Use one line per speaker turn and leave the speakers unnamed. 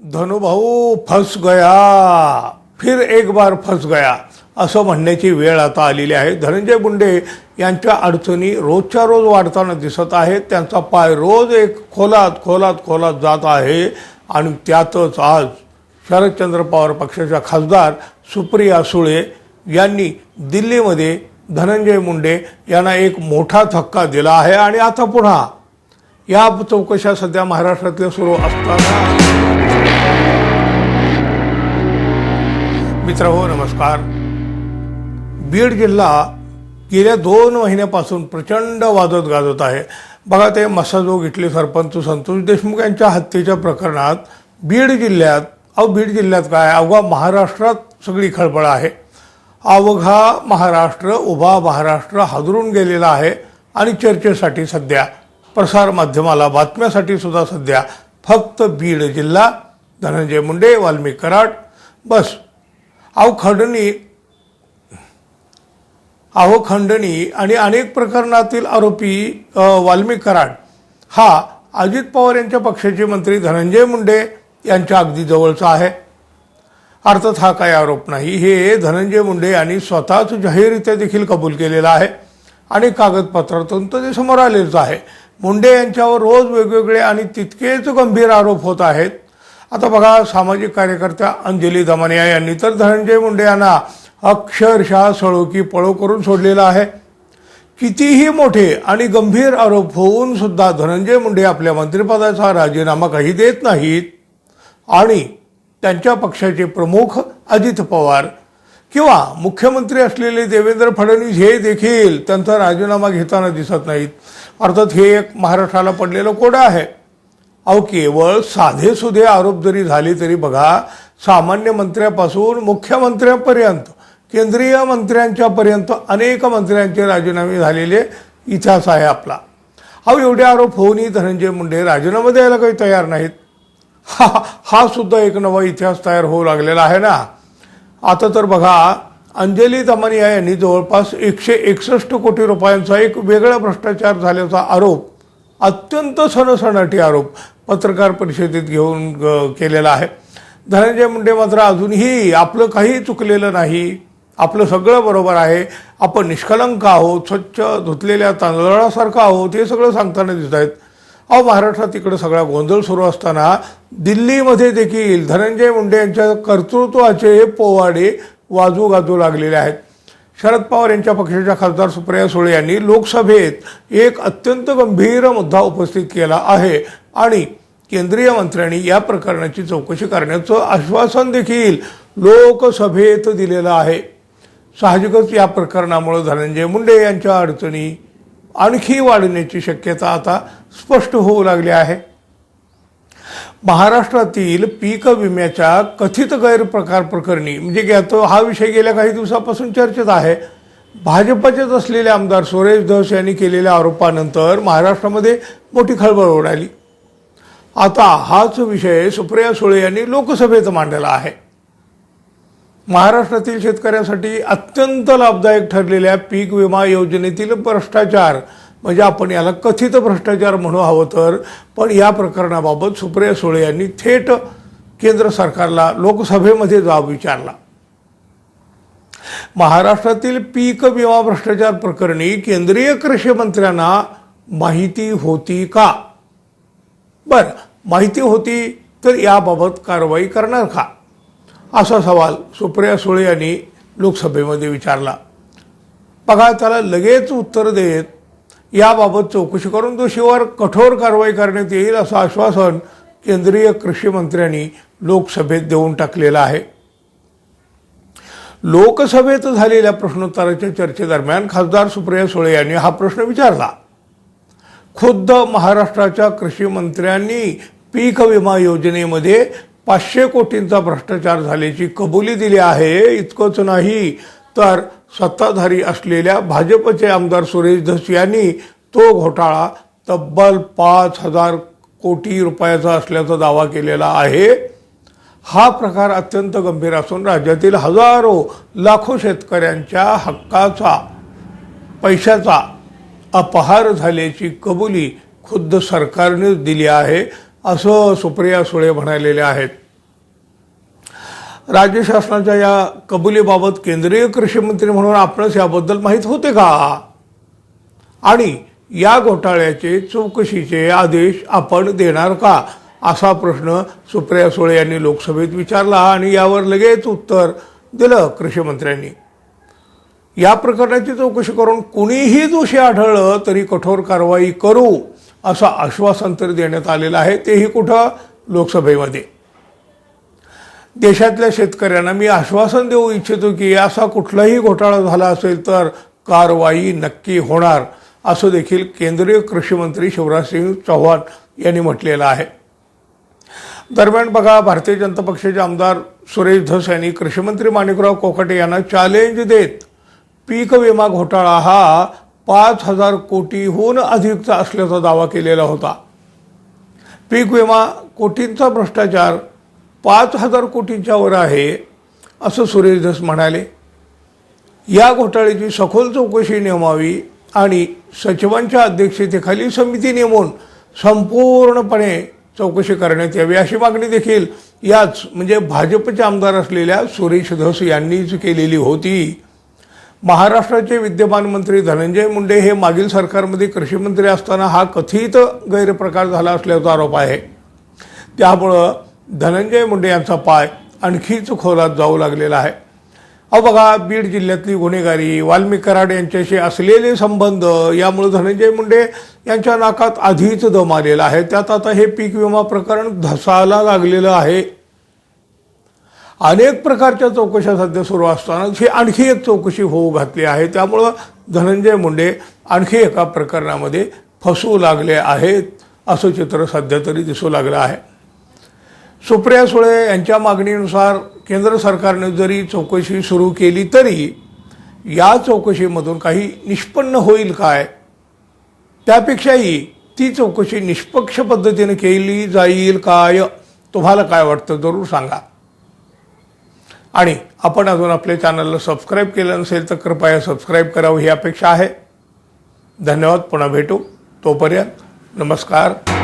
धनुभाऊ फस गया फिर एक बार फस गया असं म्हणण्याची वेळ आता आलेली आहे. धनंजय मुंडे यांच्या अडचणी रोजच्या रोज वाढताना दिसत आहेत. त्यांचा पाय रोज एक खोलात खोलात खोलात जात आहे. आणि त्यातच आज शरदचंद्र पवार पक्षाच्या खासदार सुप्रिया सुळे यांनी दिल्लीमध्ये धनंजय मुंडे यांना एक मोठा धक्का दिला आहे. आणि आता पुन्हा या चौकशा सध्या महाराष्ट्रातल्या सुरू असताना मित्र हो नमस्कार. बीड जिल्हा गेल्या दोन महिन्यापासून प्रचंड वाजत गाजत आहे. बघा ते मसाजोग इथले सरपंच संतोष देशमुख यांच्या हत्येच्या प्रकरणात बीड जिल्ह्यात अहो बीड जिल्ह्यात काय? अवघा महाराष्ट्रात सगळी खळबळ आहे. अवघा महाराष्ट्र उभा महाराष्ट्र हादरून गेलेला आहे आणि चर्चेसाठी सध्या प्रसारमाध्यमाला बातम्यासाठी सुद्धा सध्या फक्त बीड जिल्हा धनंजय मुंडे वाल्मिक कराड बस. अहो खंडणी. अहो खंडणी आणि अनेक प्रकरणातील आरोपी वाल्मिक कराड. हा अजित पवार यांच्या पक्षाचे मंत्री धनंजय मुंडे यांच्या अगदी जवळचा आहे. अर्थात हा काही आरोप नाही. हे धनंजय मुंडे यांनी स्वतःच जाहीररित्या देखील कबूल केलेला आहे. आणि कागदपत्रातून तर ते समोर आलेलंच आहे. मुंडे यांच्यावर रोज वेगवेगळे आणि तितकेच गंभीर आरोप होत आहेत. आता बघा सामाजिक कार्यकर्त्या अंजली दमानिया यांनी तर धनंजय मुंडे यांना अक्षरशः सळोकी पळो करून सोडलेला आहे. कितीही मोठे आणि गंभीर आरोप होऊन सुद्धा धनंजय मुंडे आपल्या मंत्रिपदाचा राजीनामा काही देत नाहीत. आणि त्यांच्या पक्षाचे प्रमुख अजित पवार किंवा मुख्यमंत्री असलेले देवेंद्र फडणवीस हे देखील त्यांचा राजीनामा घेताना दिसत नाहीत. अर्थात हे एक महाराष्ट्राला पडलेलं कोडं आहे. अहो केवळ साधे सुधे आरोप जरी झाले तरी बघा सामान्य मंत्र्यापासून मुख्यमंत्र्यांपर्यंत केंद्रीय मंत्र्यांच्यापर्यंत अनेक मंत्र्यांचे राजीनामे झालेले इतिहास आहे आपला. अहो एवढे आरोप होऊनही धनंजय मुंडे राजीनामा द्यायला काही तयार नाहीत. हा हा सुद्धा एक नवा इतिहास तयार होऊ लागलेला आहे ना. आता तर बघा अंजली दमानिया यांनी जवळपास एकशे एकसष्ट कोटी रुपयांचा एक वेगळा भ्रष्टाचार झाल्याचा आरोप अत्यंत सणसणाटी आरोप पत्रकार परिषदेत घेऊन ग- केलेला आहे. धनंजय मुंडे मात्र अजूनही आपलं काही चुकलेलं नाही. आपलं सगळं बरोबर आहे. आपण निष्कलंक आहोत स्वच्छ धुतलेल्या तांदळासारखं आहोत हे सगळं सांगताना दिसत आहेत. अहो महाराष्ट्रात इकडं सगळा गोंधळ सुरू असताना दिल्लीमध्ये देखील धनंजय मुंडे यांच्या कर्तृत्वाचे पोवाडे वाजू गाजू लागलेले आहेत. शरद पवार यांच्या पक्षाच्या खासदार सुप्रिया सुळे यांनी लोकसभेत एक अत्यंत गंभीर मुद्दा उपस्थित केला आहे. आणि केंद्रीय मंत्र्यांनी या प्रकरणाची चौकशी करण्याचं आश्वासन देखील लोकसभेत दिलेलं आहे. साहजिकच या प्रकरणामुळे धनंजय मुंडे यांच्या अडचणी आणखी वाढण्याची शक्यता आता स्पष्ट होऊ लागली आहे. महाराष्ट्रातील पीक विम्याच्या कथित गैरप्रकार प्रकरणी म्हणजे की आता हा विषय गेल्या काही दिवसापासून चर्चेत आहे. भाजपचेच असलेले आमदार सुरेश धस यांनी केलेल्या आरोपानंतर महाराष्ट्रामध्ये मोठी खळबळ उडाली. आता हाच विषय सुप्रिया सुळे यांनी लोकसभेत मांडला आहे. महाराष्ट्रातील शेतकऱ्यांसाठी अत्यंत लाभदायक ठरलेल्या पीक विमा योजनेतील भ्रष्टाचार म्हणजे आपण याला कथित भ्रष्टाचार म्हणू हवं तर पण या प्रकरणाबाबत सुप्रिया सुळे यांनी थेट केंद्र सरकारला लोकसभेमध्ये जाब विचारला. महाराष्ट्रातील पीक विमा भ्रष्टाचार प्रकरणी केंद्रीय कृषी मंत्र्यांना माहिती होती का? बरं माहिती होती तर याबाबत कारवाई करणार का? असा सवाल सुप्रिया सुळे यांनी लोकसभेमध्ये विचारला. बघा त्याला लगेच उत्तर देत याबाबत चौकशी करून दोषीवर कठोर कारवाई करण्यात येईल असं आश्वासन केंद्रीय कृषी मंत्र्यांनी लोकसभेत देऊन टाकलेलं आहे. लोकसभेत झालेल्या प्रश्नोत्तराच्या चर्चेदरम्यान खासदार सुप्रिया सुळे यांनी हा प्रश्न विचारला. खुद्द महाराष्ट्राच्या कृषी मंत्र्यांनी पीक विमा योजनेमध्ये पाचशे कोटींचा भ्रष्टाचार झाल्याची कबुली दिली आहे इतकंच नाही तर सत्ताधारी असलेल्या भाजपचे आमदार सुरेश धस यांनी तो घोटाळा तब्बल पाच हजार कोटी रुपयाचा असल्याचा दावा केलेला आहे. हा प्रकार अत्यंत गंभीर असून राज्यातील हजारो लाखो शेतकऱ्यांच्या हक्काचा पैशाचा अपहार झाल्याची कबुली खुद्द सरकारनेच दिली आहे असं सुप्रिया सुळे म्हणालेले आहेत. राज्य शासनाच्या या कबुलीबाबत केंद्रीय कृषी मंत्री म्हणून आपणच याबद्दल माहीत होते का? आणि या घोटाळ्याचे चौकशीचे आदेश आपण देणार का? असा प्रश्न सुप्रिया सुळे यांनी लोकसभेत विचारला आणि यावर लगेच उत्तर दिलं कृषी मंत्र्यांनी. या प्रकरणाची चौकशी करून कुणीही दोषी आढळलं तरी कठोर कारवाई करू असं आश्वासन तर देण्यात आलेलं आहे. तेही कुठं? लोकसभेमध्ये. देशातल्या शेतकऱ्यांना मी आश्वासन देऊ इच्छितो की असा कुठलाही घोटाळा झाला असेल तर कारवाई नक्की होणार असं देखील केंद्रीय कृषी मंत्री शिवराजसिंग चौहान यांनी म्हटलेलं आहे. दरम्यान बघा भारतीय जनता पक्षाचे आमदार सुरेश धस यांनी कृषीमंत्री माणिकराव कोकाटे यांना चॅलेंज देत पीक विमा घोटाळा हा पाच हजार कोटीहून अधिकचा असल्याचा दावा केलेला होता. पीक विमा कोटींचा भ्रष्टाचार पाच हजार कोटींच्या वर आहे असं सुरेश धस म्हणाले. या घोटाळ्याची सखोल चौकशी नेमावी आणि सचिवांच्या अध्यक्षतेखाली समिती नेमून संपूर्णपणे चौकशी करण्यात यावी अशी मागणी देखील याच म्हणजे भाजपचे आमदार असलेल्या सुरेश धस यांनीच केलेली होती. महाराष्ट्राचे विद्यमान मंत्री धनंजय मुंडे हे मागील सरकारमध्ये कृषी मंत्री असताना हा कथित गैरप्रकार झाला असल्याचा आरोप आहे. त्यामुळं धनंजय मुंडे यांचा पाय आणखीच खोलात जाऊ लागलेला आहे. अहो बघा बीड जिल्ह्यातली गुन्हेगारी वाल्मिक कराड यांच्याशी असलेले संबंध यामुळे धनंजय मुंडे यांच्या नाकात आधीच दम आलेला आहे. त्यात आता हे पीक विमा प्रकरण धसायला लागलेलं आहे. अनेक प्रकारच्या चौकशा सध्या सुरू असताना ही आणखी एक चौकशी होऊ घातली आहे. त्यामुळं धनंजय मुंडे आणखी एका प्रकरणामध्ये फसू लागले आहेत असं चित्र सध्या तरी दिसू लागलं आहे. सुप्रिया सुळे यांच्या मागणीनुसार केंद्र सरकारने जरी चौकशी सुरू केली तरी या चौकशीमधून काही निष्पन्न होईल काय? त्यापेक्षाही ती चौकशी निष्पक्ष पद्धतीने केली जाईल काय? तुम्हाला काय वाटतं? जरूर सांगा. आणि आपण अजून आपल्या चॅनलला सबस्क्राईब केलं नसेल तर कृपया सबस्क्राईब करावं ही अपेक्षा आहे. धन्यवाद पुन्हा भेटू. तोपर्यंत नमस्कार.